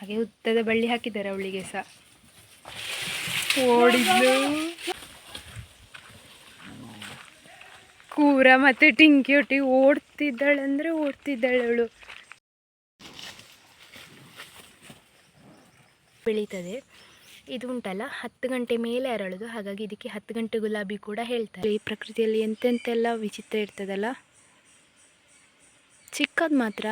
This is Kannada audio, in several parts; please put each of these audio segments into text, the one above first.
ಹಾಗೆ ಉದ್ದದ ಬಳ್ಳಿ ಹಾಕಿದ್ದಾರೆ ಅವಳಿಗೆ ಸಹ ಓಡಿದ್ಲು. ಕೂರ ಮತ್ತೆ ಟಿಂಕಿ ಒಟ್ಟಿಗೆ ಓಡ್ತಿದ್ದಾಳೆ ಅಂದ್ರೆ ಓಡ್ತಿದ್ದಾಳೆ ಅವಳು. ಬೆಳೀತದೆ. ಇದು ಉಂಟಲ್ಲ ಹತ್ತು ಗಂಟೆ ಮೇಲೆ ಅರಳುದು. ಹಾಗಾಗಿ ಇದಕ್ಕೆ ಹತ್ತು ಗಂಟೆ ಗುಲಾಬಿ ಕೂಡ ಹೇಳ್ತಾರೆ. ಈ ಪ್ರಕೃತಿಯಲ್ಲಿ ಎಂತೆಂತೆಲ್ಲ ವಿಚಿತ್ರ ಇರ್ತದಲ್ಲ. ಚಿಕ್ಕದು ಮಾತ್ರ.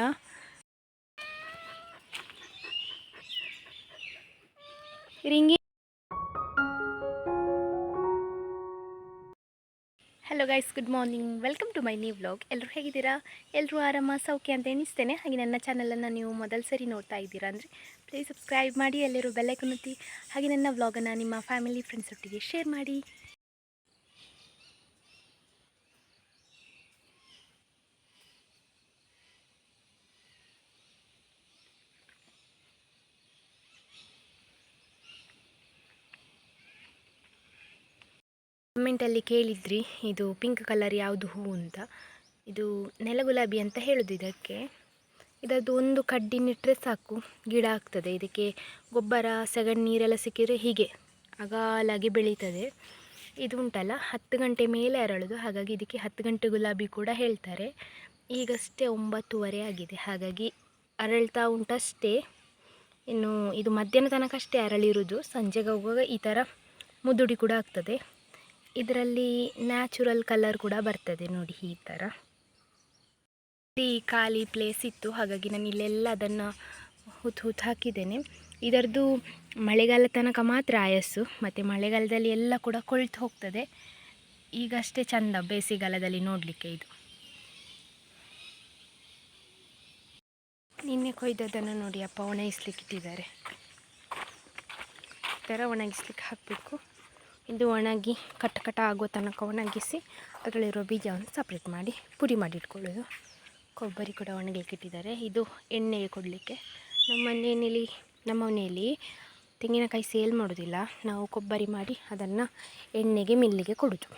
ರಿಂಗಿ hello guys good morning welcome to my new vlog ಎಲ್ಲರೂ ಹೇಗಿದ್ದೀರಾ? ಎಲ್ಲರೂ ಆರಾಮ, ಸೌಖ್ಯ ಅಂತ ಎಣಿಸ್ತೇನೆ. ಹಾಗೆ ನನ್ನ ಚಾನಲನ್ನು ನೀವು ಮೊದಲ ಸರಿ ನೋಡ್ತಾ ಇದ್ದೀರಾ ಅಂದರೆ ಪ್ಲೀಸ್ ಸಬ್ಸ್ಕ್ರೈಬ್ ಮಾಡಿ ಎಲ್ಲರೂ ಬೆಲ್ಲೈಕನ್ ಒತ್ತಿ. ಹಾಗೆ ನನ್ನ ವ್ಲಾಗನ್ನು ನಿಮ್ಮ ಫ್ಯಾಮಿಲಿ ಫ್ರೆಂಡ್ಸ್ ಒಟ್ಟಿಗೆ ಶೇರ್ ಮಾಡಿ. ಕಮೆಂಟಲ್ಲಿ ಕೇಳಿದ್ರಿ, ಇದು ಪಿಂಕ್ ಕಲರ್ ಯಾವುದು ಹೂವು ಅಂತ. ಇದು ನೆಲಗುಲಾಬಿ ಅಂತ ಹೇಳೋದು ಇದಕ್ಕೆ. ಇದರದ್ದು ಒಂದು ಕಡ್ಡಿ ನೆಟ್ಟರೆ ಸಾಕು, ಗಿಡ ಆಗ್ತದೆ. ಇದಕ್ಕೆ ಗೊಬ್ಬರ, ಸಗಣಿ ನೀರೆಲ್ಲ ಸಿಕ್ಕಿದರೆ ಹೀಗೆ ಅಗಾಲಾಗಿ ಬೆಳೀತದೆ. ಇದು ಉಂಟಲ್ಲ, ಹತ್ತು ಗಂಟೆ ಮೇಲೆ ಅರಳೋದು. ಹಾಗಾಗಿ ಇದಕ್ಕೆ ಹತ್ತು ಗಂಟೆ ಗುಲಾಬಿ ಕೂಡ ಹೇಳ್ತಾರೆ. ಈಗಷ್ಟೇ ಒಂಬತ್ತುವರೆ ಆಗಿದೆ. ಹಾಗಾಗಿ ಅರಳ್ತಾ ಉಂಟಷ್ಟೇ. ಇನ್ನು ಇದು ಮಧ್ಯಾಹ್ನ ತನಕ ಅಷ್ಟೇ ಅರಳಿರೋದು. ಸಂಜೆಗೆ ಹೋಗುವಾಗ ಈ ಥರ ಮುದುಡಿ ಕೂಡ ಆಗ್ತದೆ. ಇದರಲ್ಲಿ ನ್ಯಾಚುರಲ್ ಕಲರ್ ಕೂಡ ಬರ್ತದೆ ನೋಡಿ ಈ ಥರ ಈ ಖಾಲಿ ಪ್ಲೇಸ್ ಇತ್ತು, ಹಾಗಾಗಿ ನಾನು ಇಲ್ಲೆಲ್ಲ ಅದನ್ನು ಹುತ್ತು ಹುತ್ತು ಹಾಕಿದ್ದೇನೆ. ಇದರದ್ದು ಮಳೆಗಾಲ ತನಕ ಮಾತ್ರ ಆಯಸ್ಸು, ಮತ್ತು ಮಳೆಗಾಲದಲ್ಲಿ ಎಲ್ಲ ಕೂಡ ಕೊಳ್ತು ಹೋಗ್ತದೆ. ಈಗಷ್ಟೇ ಚಂದ ಬೇಸಿಗೆಗಾಲದಲ್ಲಿ ನೋಡಲಿಕ್ಕೆ ಇದು. ನಿನ್ನೆ ಕೊಯ್ದದನ್ನು ನೋಡಿ ಅಪ್ಪ ಒಣಗಿಸ್ಲಿಕ್ಕೆ ಇಟ್ಟಿದ್ದಾರೆ ಈ ಥರ ಒಣಗಿಸ್ಲಿಕ್ಕೆ ಹಾಕಬೇಕು. ಇದು ಒಣಗಿ ಕಟ್ ಕಟ್ಟ ಆಗೋ ತನಕ ಒಣಗಿಸಿ ಅದರಲ್ಲಿರೋ ಬೀಜವನ್ನು ಸಪ್ರೇಟ್ ಮಾಡಿ ಪುಡಿ ಮಾಡಿ ಇಟ್ಕೊಳ್ಳೋದು. ಕೊಬ್ಬರಿ ಕೂಡ ಒಣಗಲಿಕ್ಕೆ ಇಟ್ಟಿದ್ದಾರೆ ಇದು ಎಣ್ಣೆಗೆ ಕೊಡಲಿಕ್ಕೆ. ನಮ್ಮ ಮನೆಯಲ್ಲಿ ನಮ್ಮ ಮನೆಯಲ್ಲಿ ತೆಂಗಿನಕಾಯಿ ಸೇಲ್ ಮಾಡೋದಿಲ್ಲ. ನಾವು ಕೊಬ್ಬರಿ ಮಾಡಿ ಅದನ್ನು ಎಣ್ಣೆಗೆ, ಮಿಲ್ಲಿಗೆ ಕೊಡೋದು.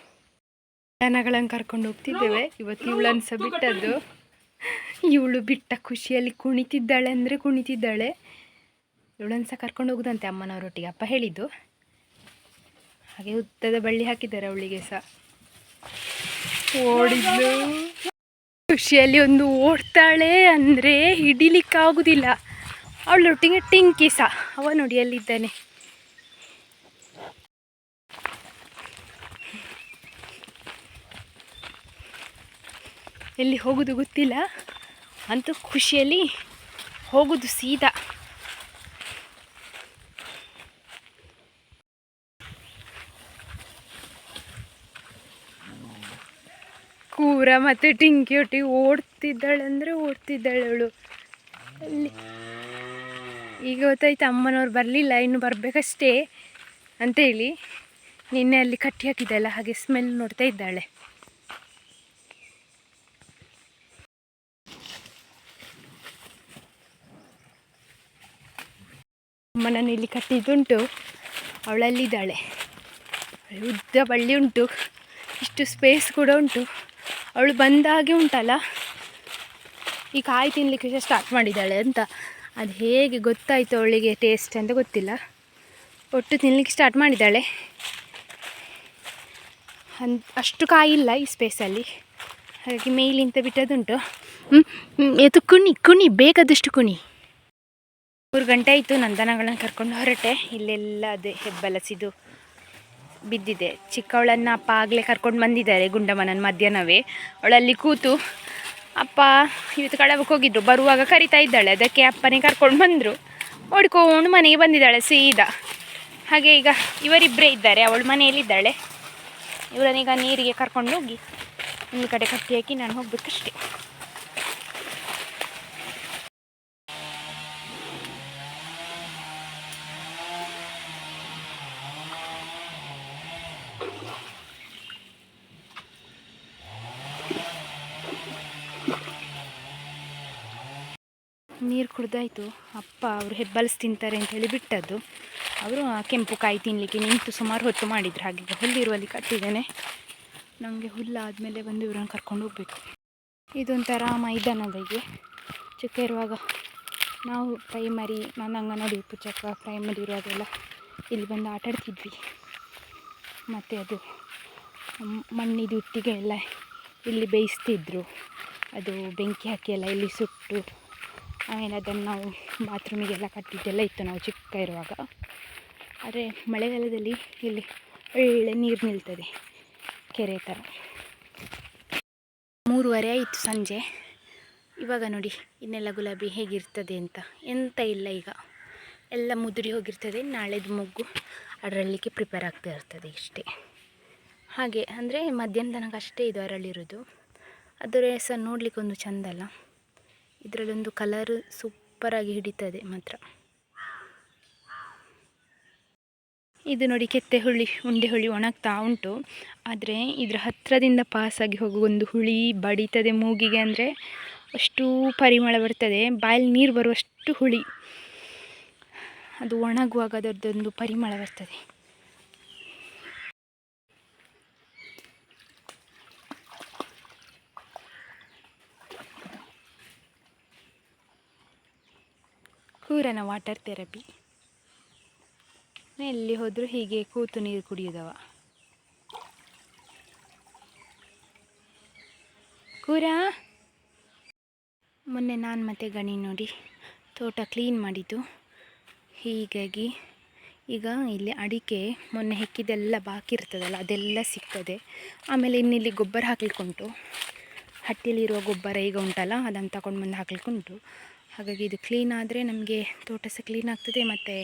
ದನಗಳನ್ನು ಕರ್ಕೊಂಡು ಹೋಗ್ತಿದ್ದೇವೆ. ಇವತ್ತು ಇವಳನ್ನು ಸಹ ಬಿಟ್ಟದ್ದು. ಇವಳು ಬಿಟ್ಟ ಖುಷಿಯಲ್ಲಿ ಕುಣಿತಿದ್ದಾಳೆ ಅಂದರೆ ಕುಣಿತಿದ್ದಾಳೆ. ಇವಳನ್ನು ಸಹ ಕರ್ಕೊಂಡು ಹೋಗುದಂತೆ ಅಮ್ಮನವರೊಟ್ಟಿಗೆ ಅಪ್ಪ ಹೇಳಿದ್ದು. ಹಾಗೆ ಉದ್ದದ ಬಳ್ಳಿ ಹಾಕಿದ್ದಾರೆ ಅವಳಿಗೆ ಸಹ. ಓಡಿದ್ಲು. ಖುಷಿಯಲ್ಲಿ ಒಂದು ಓಡ್ತಾಳೆ ಅಂದರೆ ಹಿಡಿಲಿಕ್ಕಾಗುದಿಲ್ಲ. ಅವಳೊಟ್ಟಿಗೆ ಟಿಂಕಿ ಸಹ ಅವ ನೋಡಿ ಅಲ್ಲಿದ್ದಾನೆ ಎಲ್ಲಿ ಹೋಗೋದು ಗೊತ್ತಿಲ್ಲ ಅಂತೂ ಖುಷಿಯಲ್ಲಿ ಹೋಗೋದು ಸೀದಾ. ಕೂರ ಮತ್ತೆ ಟಿಂಕಿ ಒಟ್ಟಿಗೆ ಓಡ್ತಿದ್ದಾಳೆ ಅವಳು ಅಲ್ಲಿ ಈಗ ಗೊತ್ತಾಯ್ತು ಅಮ್ಮನವ್ರು ಬರಲಿಲ್ಲ, ಇನ್ನು ಬರಬೇಕಷ್ಟೇ ಅಂತೇಳಿ ನಿನ್ನೆ ಅಲ್ಲಿ ಕಟ್ಟಿ ಹಾಕಿದ್ದಲ್ಲ ಹಾಗೆ ಸ್ಮೆಲ್ ನೋಡ್ತಾ ಇದ್ದಾಳೆ. ಅಮ್ಮನನ್ನು ಇಲ್ಲಿ ಕಟ್ಟಿದ್ದುಂಟು, ಅವಳಲ್ಲಿದ್ದಾಳೆ. ಉದ್ದ ಬಳ್ಳಿ ಉಂಟು, ಇಷ್ಟು ಸ್ಪೇಸ್ ಕೂಡ ಉಂಟು. ಅವಳು ಬಂದಾಗೆ ಉಂಟಲ್ಲ? ಈ ಕಾಯಿ ತಿನ್ನಲಿಕ್ಕೆ ಸ್ಟಾರ್ಟ್ ಮಾಡಿದ್ದಾಳೆ ಅಂತ. ಅದು ಹೇಗೆ ಗೊತ್ತಾಯಿತು ಅವಳಿಗೆ ಟೇಸ್ಟ್ ಅಂತ ಗೊತ್ತಿಲ್ಲ. ಒಟ್ಟು ತಿನ್ನಲಿಕ್ಕೆ ಸ್ಟಾರ್ಟ್ ಮಾಡಿದ್ದಾಳೆ. ಅನ್ ಅಷ್ಟು ಕಾಯಿ ಇಲ್ಲ ಈ ಸ್ಪೇಸಲ್ಲಿ ಹಾಗಾಗಿ ಮೇಲಿಂತ ಬಿಟ್ಟದುಂಟು ಇದು ಕುಣಿ ಕುಣಿ, ಬೇಕಾದಷ್ಟು ಕುಣಿ. ಮೂರು ಗಂಟೆ ಆಯಿತು ನಂದನಗಳನ್ನು ಕರ್ಕೊಂಡು ಹೊರಟೆ. ಇಲ್ಲೆಲ್ಲ ಅದೇ ಹೆಬ್ಬಲಸಿದು ಬಿದ್ದಿದೆ. ಚಿಕ್ಕವಳನ್ನು ಅಪ್ಪ ಆಗಲೇ ಕರ್ಕೊಂಡು ಬಂದಿದ್ದಾರೆ ಗುಂಡಮ್ಮನ ಮಧ್ಯಾಹ್ನವೇ. ಅವಳಲ್ಲಿ ಕೂತು, ಅಪ್ಪ, ಇವತ್ತು ಕಳವಕ್ಕೆ ಹೋಗಿದ್ರು, ಬರುವಾಗ ಕರಿತಾ ಇದ್ದಾಳೆ, ಅದಕ್ಕೆ ಅಪ್ಪನೇ ಕರ್ಕೊಂಡು ಬಂದರು. ಓಡ್ಕೊಂಡು ಮನೆಗೆ ಬಂದಿದ್ದಾಳೆ ಸೀದಾ. ಹಾಗೆ ಈಗ ಇವರಿಬ್ಬರೇ ಇದ್ದಾರೆ, ಅವಳು ಮನೆಯಲ್ಲಿದ್ದಾಳೆ. ಇವರನ್ನೀಗ ನೀರಿಗೆ ಕರ್ಕೊಂಡು ಹೋಗಿ ಒಂದು ಕಡೆ ಕಟ್ಟಿ ಹಾಕಿ ನಾನು ಹೋಗ್ಬೇಕಷ್ಟೇ. ನೀರು ಕುಡ್ದಾಯ್ತು. ಅಪ್ಪ ಅವರು ಹೆಬ್ಬಲ್ಸ್ ತಿಂತಾರೆ ಅಂತ ಹೇಳಿ ಬಿಟ್ಟದ್ದು. ಅವರು ಕೆಂಪು ಕಾಯಿ ತಿನ್ನಲಿಕ್ಕೆ ನಿಂತು ಸುಮಾರು ಹೊತ್ತು ಮಾಡಿದ್ರು. ಹಾಗೆ ಹುಲ್ಲಿರುವಲ್ಲಿ ಕಟ್ಟಿದ್ದೇನೆ. ನನಗೆ ಹುಲ್ಲಾದಮೇಲೆ ಬಂದು ಇವ್ರನ್ನ ಕರ್ಕೊಂಡು ಹೋಗಬೇಕು. ಇದೊಂಥರ ಮೈದಾನದಾಗೆ ಚಿಕ್ಕ ಇರುವಾಗ ನಾವು ಪ್ರೈಮರಿ ನನ್ನ ಅಂಗನವಾಡಿ ಚಕ್ಕ ಪ್ರೈಮರಿ ಇರುವಾಗೆಲ್ಲ ಇಲ್ಲಿ ಬಂದು ಆಟ ಆಡ್ತಿದ್ವಿ ಮತ್ತು ಅದು ಮಣ್ಣಿದು ಇಟ್ಟಿಗೆ ಎಲ್ಲ ಇಲ್ಲಿ ಬೇಯಿಸ್ತಿದ್ರು. ಅದು ಬೆಂಕಿ ಹಾಕಿ ಎಲ್ಲ ಇಲ್ಲಿ ಸುಟ್ಟು, ಆಮೇಲೆ ಅದನ್ನು ನಾವು ಬಾತ್ರೂಮಿಗೆಲ್ಲ ಕಟ್ಟಿದ್ದೆಲ್ಲ ಇತ್ತು ನಾವು ಚಿಕ್ಕ ಇರುವಾಗ. ಆದರೆ ಮಳೆಗಾಲದಲ್ಲಿ ಇಲ್ಲಿ ಒಳ್ಳೆ ನೀರು ನಿಲ್ತದೆ ಕೆರೆ ಥರ ಮೂರುವರೆ ಆಯಿತು ಸಂಜೆ. ಇವಾಗ ನೋಡಿ, ಇನ್ನೆಲ್ಲ ಗುಲಾಬಿ ಹೇಗಿರ್ತದೆ ಅಂತ. ಎಂತ ಇಲ್ಲ ಈಗ. ಎಲ್ಲ ಮುದುರಿ ಹೋಗಿರ್ತದೆ, ನಾಳೆದು ಮೊಗ್ಗು ಅರಳಲಿಕ್ಕೆ ಪ್ರಿಪೇರ್ ಆಗ್ತಾ ಇರ್ತದೆ ಇಷ್ಟೇ. ಹಾಗೆ ಅಂದರೆ ಮಧ್ಯಾಹ್ನ ತನಕ ಅಷ್ಟೇ ಇದು ಅರಳಿರೋದು ಅದರ ಸಹ ನೋಡಲಿಕ್ಕೆ ಒಂದು ಚಂದ ಅಲ್ಲ. ಇದರಲ್ಲೊಂದು ಕಲರ್ ಸೂಪರಾಗಿ ಹಿಡಿತದೆ ಮಾತ್ರ. ಇದು ನೋಡಿ ಕೆತ್ತೆ ಹುಳಿ, ಉಂಡೆ ಹುಳಿ ಒಣಗ್ತಾ ಉಂಟು. ಆದರೆ ಇದರ ಹತ್ತಿರದಿಂದ ಪಾಸಾಗಿ ಹೋಗುವ ಒಂದು ಹುಳಿ ಬಡಿತದೆ ಮೂಗಿಗೆ ಅಂದರೆ ಅಷ್ಟು ಪರಿಮಳ ಬರ್ತದೆ. ಬಾಯಲ್ಲಿ ನೀರು ಬರುವಷ್ಟು ಹುಳಿ. ಅದು ಒಣಗುವಾಗ ಅದರದ್ದೊಂದು ಪರಿಮಳ ಬರ್ತದೆ. ಕೂರನ ವಾಟರ್ ಥೆರಪಿ. ಎಲ್ಲಿ ಹೋದರೂ ಹೀಗೆ ಕೂತು ನೀರು ಕುಡಿಯೋದವ. ಕೂರ? ಮೊನ್ನೆ ನಾನು ಮತ್ತೆ ಗಣಿ ನೋಡಿ, ತೋಟ ಕ್ಲೀನ್ ಮಾಡಿದ್ದು. ಹೀಗಾಗಿ ಈಗ ಇಲ್ಲಿ ಅಡಿಕೆ ಮೊನ್ನೆ ಹೆಕ್ಕಿದೆಲ್ಲ ಬಾಕಿ ಇರ್ತದಲ್ಲ, ಅದೆಲ್ಲ ಸಿಗ್ತದೆ. ಆಮೇಲೆ ಇನ್ನಿಲ್ಲಿ ಗೊಬ್ಬರ ಹಾಕ್ಲಿಕ್ಕುಂಟು. ಹಟ್ಟಿಯಲ್ಲಿರುವ ಗೊಬ್ಬರ ಈಗ ಉಂಟಲ್ಲ, ಅದನ್ನು ತಗೊಂಡು ಬಂದು ಹಾಕ್ಲಿಕ್ಕುಂಟು. ಹಾಗಾಗಿ ಇದು ಕ್ಲೀನ್ ಆದರೆ ನಮಗೆ ತೋಟ ಸಹ ಕ್ಲೀನ್ ಆಗ್ತದೆ, ಮತ್ತು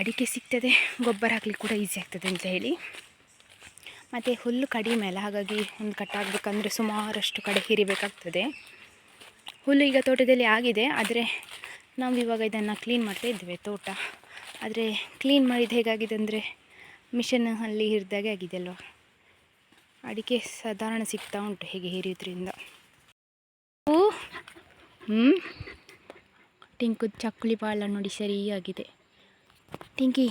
ಅಡಿಕೆ ಸಿಗ್ತದೆ, ಗೊಬ್ಬರ ಹಾಕ್ಲಿಕ್ಕೆ ಕೂಡ ಈಸಿ ಆಗ್ತದೆ ಅಂತ ಹೇಳಿ. ಮತ್ತು ಹುಲ್ಲು ಕಡಿಮೆ ಅಲ್ಲ, ಹಾಗಾಗಿ ಒಂದು ಕಟ್ಟಾಗಬೇಕಂದ್ರೆ ಸುಮಾರಷ್ಟು ಕಡೆ ಹಿರಿಬೇಕಾಗ್ತದೆ. ಹುಲ್ಲು ಈಗ ತೋಟದಲ್ಲಿ ಆಗಿದೆ, ಆದರೆ ನಾವು ಇವಾಗ ಇದನ್ನು ಕ್ಲೀನ್ ಮಾಡ್ತಾ ಇದ್ದೇವೆ ತೋಟ. ಆದರೆ ಕ್ಲೀನ್ ಮಾಡಿದ್ದು ಹೇಗಾಗಿದೆ ಅಂದರೆ ಮಿಷನ್ ಅಲ್ಲಿ ಹಿರಿದಾಗೆ ಆಗಿದೆ ಅಲ್ವಾ? ಅಡಿಕೆ ಸಾಧಾರಣ ಸಿಗ್ತಾ ಉಂಟು ಹೇಗೆ ಹಿರಿಯೋದ್ರಿಂದ ಹ್ಞೂ ಟಿಂಕು ಚಕ್ಕುಲಿ ಬಾಳ ನೋಡಿ ಸರಿಯಾಗಿದೆ. ಟಿಂಕಿ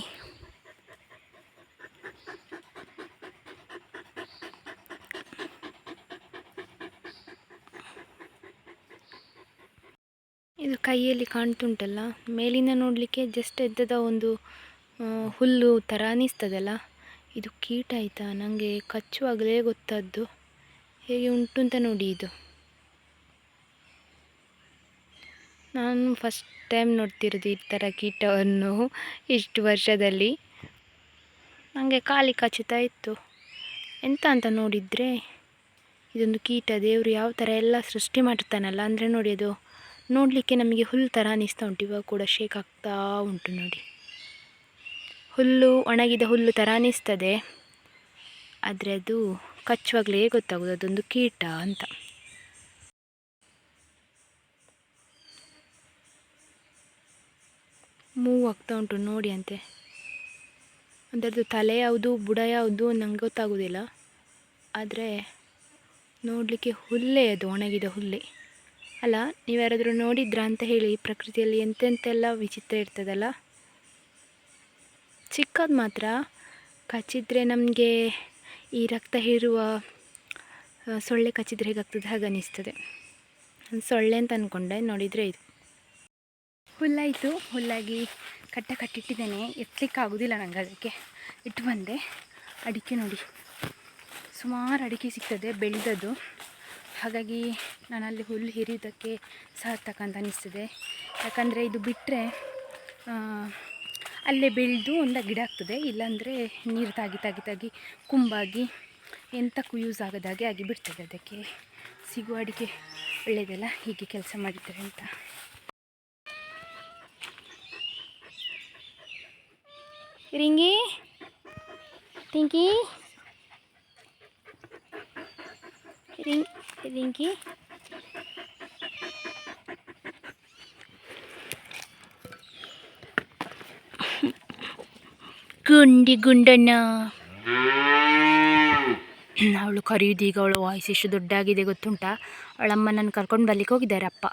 ಇದು ಕೈಯಲ್ಲಿ ಕಾಣ್ತುಂಟಲ್ಲ, ಮೇಲಿಂದ ನೋಡಲಿಕ್ಕೆ ಜಸ್ಟ್ ಎದ್ದದ ಒಂದು ಹುಲ್ಲು ಥರ ಅನಿಸ್ತದಲ್ಲ. ಇದು ಕೀಟ ಆಯಿತಾ? ನನಗೆ ಕಚ್ಚುವಾಗಲೇ ಗೊತ್ತದ್ದು. ಹೇಗೆ ಉಂಟು ಅಂತ ನೋಡಿ ಇದು. ನಾನು ಫಸ್ಟ್ ಟೈಮ್ ನೋಡ್ತಿರೋದು ಈ ಥರ ಕೀಟವನ್ನು ಇಷ್ಟು ವರ್ಷದಲ್ಲಿ. ನನಗೆ ಖಾಲಿ ಕಚ್ಚುತ್ತಾ ಇತ್ತು. ಎಂತ ಅಂತ ನೋಡಿದರೆ, ಇದೊಂದು ಕೀಟ ದೇವರು ಯಾವ ಥರ ಎಲ್ಲ ಸೃಷ್ಟಿ ಮಾಡಿರ್ತಾನಲ್ಲ ಅಂದರೆ ನೋಡಿ ಅದು ನೋಡಲಿಕ್ಕೆ ನಮಗೆ ಹುಲ್ಲು ಥರ ಅನ್ನಿಸ್ತಾ ಉಂಟು. ಇವಾಗ ಕೂಡ ಶೇಕ್ ಆಗ್ತಾ ಉಂಟು ನೋಡಿ. ಹುಲ್ಲು, ಒಣಗಿದ ಹುಲ್ಲು ಥರ ಅನ್ನಿಸ್ತದೆ ಆದರೆ ಅದು ಕಚ್ಚುವಾಗಲೇ ಗೊತ್ತಾಗೋದು ಅದೊಂದು ಕೀಟ ಅಂತ. ಮೂವ್ ಆಗ್ತಾ ಉಂಟು ನೋಡಿ ಅಂತೆ. ಅದರದ್ದು ತಲೆ ಯಾವುದು, ಬುಡ ಯಾವುದು ನಂಗೆ ಗೊತ್ತಾಗೋದಿಲ್ಲ. ಆದರೆ ನೋಡಲಿಕ್ಕೆ ಹುಲ್ಲೇ ಅದು, ಒಣಗಿದ ಹುಲ್ಲೆ. ಅಲ್ಲ ನೀವು ಯಾರಾದರೂ ನೋಡಿದ್ರಾ ಅಂತ ಹೇಳಿ ಪ್ರಕೃತಿಯಲ್ಲಿ ಎಂತೆಂತೆಲ್ಲ ವಿಚಿತ್ರ ಇರ್ತದಲ್ಲ? ಚಿಕ್ಕದು ಮಾತ್ರ. ಕಚ್ಚಿದ್ರೆ ನಮಗೆ ಈ ರಕ್ತ ಹೀರುವ ಸೊಳ್ಳೆ ಕಚ್ಚಿದ್ರೆ ಹೇಗಾಗ್ತದೆ? ಹಾಗೆ ಅನ್ನಿಸ್ತದೆ ನಾನ್ ಸೊಳ್ಳೆ ಅಂತ ಅಂದ್ಕೊಂಡೆ ನೋಡಿದರೆ ಇದು. ಹುಲ್ಲಾಯಿತು. ಹುಲ್ಲಾಗಿ ಕಟ್ಟ ಕಟ್ಟಿಟ್ಟಿದ್ದೇನೆ. ಎತ್ತಲಿಕ್ಕೆ ಆಗೋದಿಲ್ಲ ನನಗೆ ಅದಕ್ಕೆ. ಇಟ್ಟು ಬಂದೆ. ಅಡಿಕೆ ನೋಡಿ. ಸುಮಾರು ಅಡಿಕೆ ಸಿಗ್ತದೆ, ಬೆಳೆದದ್ದು. ಹಾಗಾಗಿ ನಾನು ಅಲ್ಲಿ ಹುಲ್ಲು ಹಿರಿಯೋದಕ್ಕೆ ಸಾರ್ಥಕ ಅಂತ ಅನಿಸ್ತದೆ. ಯಾಕಂದರೆ ಇದು ಬಿಟ್ಟರೆ ಅಲ್ಲೇ ಬೆಳೆದು ಒಂದು ಗಿಡ ಆಗ್ತದೆ. ಇಲ್ಲಾಂದರೆ ನೀರು ತಾಗಿ ತಾಗಿ ತಾಗಿ ಕುಂಬಾಗಿ ಎಂತಕ್ಕೂ ಯೂಸ್ ಆಗದಾಗೆ ಆಗಿ ಬಿಡ್ತದೆ ಅದಕ್ಕೆ ಸಿಗುವ ಅಡಿಕೆ ಒಳ್ಳೆಯದಲ್ಲ ಹೀಗೆ ಕೆಲಸ ಮಾಡಿದ್ದಾರೆ ಅಂತ. ರಿಂಗಿ ಟಿಂಕಿ ರಿಂಗ್ ರಿಂಗಿ ಗುಂಡಿ ಗುಂಡಣ್ಣ. ಅವಳು ಕರೆಯುವುದು ಈಗ ಅವಳು ವಾಯ್ಸ್ ಎಷ್ಟು ದೊಡ್ಡಾಗಿದೆ ಗೊತ್ತುಂಟಾ? ಅವಳಮ್ಮ ನನ್ನ ಕರ್ಕೊಂಡು ಬರ್ಲಿಕ್ಕೆ ಹೋಗಿದ್ದಾರೆ ಅಪ್ಪ.